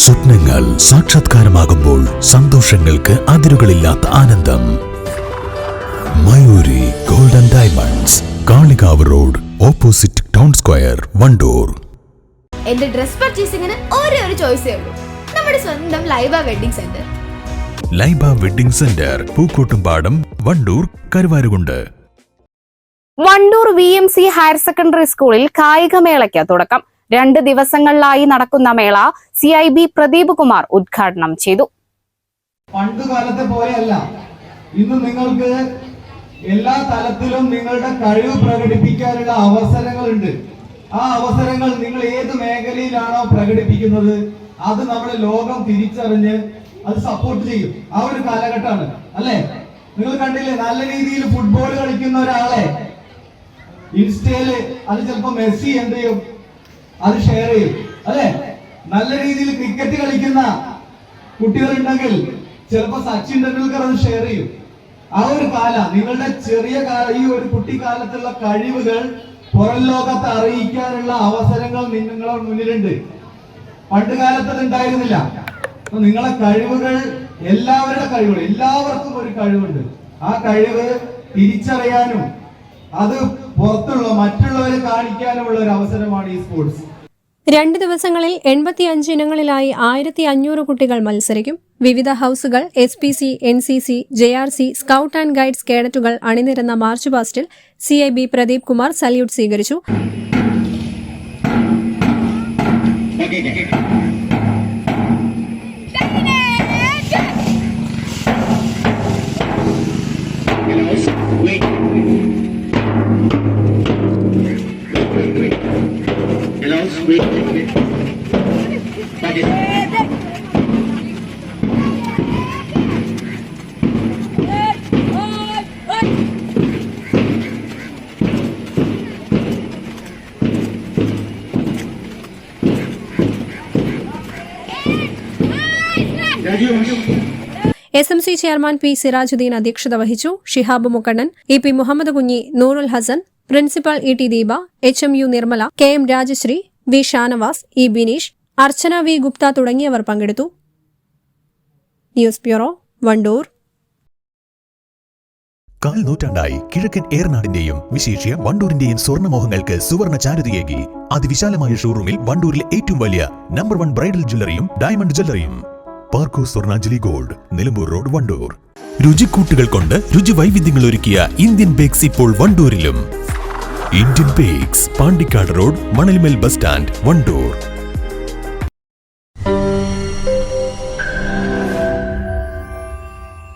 സ്വപ്നങ്ങൾ സാക്ഷാത്കാരമാകുമ്പോൾ സന്തോഷങ്ങൾക്ക് അതിരുകളില്ലാത്ത ആനന്ദം. Mayuri golden diamonds Kalikavu road opposite town square Wandoor. എന്റെ ഡ്രസ് പർച്ചേസിംഗിന് ഒരേ ഒരു ചോയ്സേ ഉള്ളൂ. നമ്മുടെ സ്വന്തം Laiba wedding centre. Laiba wedding centre Pookkottumpadam Wandoor Karuvarakundu. Wandoor V M C higher secondary സ്കൂളിൽ കായികമേളയ്ക്ക് തുടക്കം. രണ്ട് ദിവസങ്ങളിലായി നടക്കുന്ന മേള C I B Pradeep Kumar ഉദ്ഘാടനം ചെയ്തു. പണ്ട് കാലത്തെ പോലെയല്ല. ഇന്ന് നിങ്ങൾക്ക് എല്ലാ തലത്തിലും നിങ്ങളുടെ കഴിവ് പ്രകടിപ്പിക്കാനുള്ള അവസരങ്ങളുണ്ട്. ആ അവസരങ്ങൾ നിങ്ങൾ ഏത് മേഖലയിലാണോ പ്രകടിപ്പിക്കുന്നത് അത് നമ്മുടെ ലോകം തിരിച്ചറിഞ്ഞ് അത് സപ്പോർട്ട് ചെയ്യും. ആ ഒരു കാലഘട്ടമാണ്. അല്ലെ? നിങ്ങൾ കണ്ടില്ലേ നല്ല രീതിയിൽ ഫുട്ബോൾ കളിക്കുന്ന ഒരാളെ ഇൻസ്റ്റയിൽ അത് ചിലപ്പോ മെസ്സി എന്ത് ചെയ്യും? അത് ഷെയർ ചെയ്യും. അല്ലെ? നല്ല രീതിയിൽ ക്രിക്കറ്റ് കളിക്കുന്ന കുട്ടികളുണ്ടെങ്കിൽ ചിലപ്പോ സച്ചിൻ ടെണ്ടുൽക്കർ അത് ഷെയർ ചെയ്യും. ആ ഒരു കാല നിങ്ങളുടെ ചെറിയ കാല ഈ ഒരു കുട്ടിക്കാലത്തുള്ള കഴിവുകൾ പുറം ലോകത്ത് അറിയിക്കാനുള്ള അവസരങ്ങൾ നിങ്ങളുടെ മുന്നിലുണ്ട്. പണ്ട് കാലത്ത് അത് ഉണ്ടായിരുന്നില്ല. നിങ്ങളെ കഴിവുകൾ എല്ലാവരുടെ കഴിവുകൾ എല്ലാവർക്കും ഒരു കഴിവുണ്ട്. ആ കഴിവ് തിരിച്ചറിയാനും അത് പുറത്തുള്ള മറ്റുള്ളവരെ കാണിക്കാനുള്ള ഒരു അവസരമാണ് ഈ സ്പോർട്സ്. രണ്ട് ദിവസങ്ങളിൽ എൺപത്തി അഞ്ച് ഇനങ്ങളിലായി ആയിരത്തി അഞ്ഞൂറ് കുട്ടികൾ മത്സരിക്കും. വിവിധ ഹൌസുകൾ S P C N C C J R C scout and guides കേഡറ്റുകൾ അണിനിരുന്ന march പാസ്റ്റിൽ C I B Pradeep Kumar salute സ്വീകരിച്ചു. S M C chairman P Sirajuddin അധ്യക്ഷത വഹിച്ചു Shihab Mukkannan E P Muhammad Kunhi Noorul Hasan principal E T Deepa H M U Nirmala K M Rajasree V Shanavas E Bineesh Archana V Gupta തുടങ്ങിയവർ പങ്കെടുത്തു. News bureau Wandoor. കാൽ നൂറ്റാണ്ടായി കിഴക്കൻ ഏറനാടിന്റെയും വിശേഷ്യ വണ്ടൂരിന്റെയും സ്വർണമോഹങ്ങൾക്ക് സുവർണ ചാരുതയേകി. അതിവിശാലമായ ഷോറൂമിൽ വണ്ടൂരിലെ ഏറ്റവും വലിയ നമ്പർ വൺ ബ്രൈഡൽ ജ്വല്ലറിയും diamond ജ്വല്ലറിയും. Parco Swarnanjali gold Nilambur road Wandoor. രുചിക്കൂട്ടുകൾ കൊണ്ട് രുചി വൈവിധ്യങ്ങൾ ഒരുക്കിയ ഇന്ത്യൻ ബേക്സ് ഇപ്പോൾ വണ്ടൂരിലും. Indian bakes Pandikkad road Manalmel bus stand Wandoor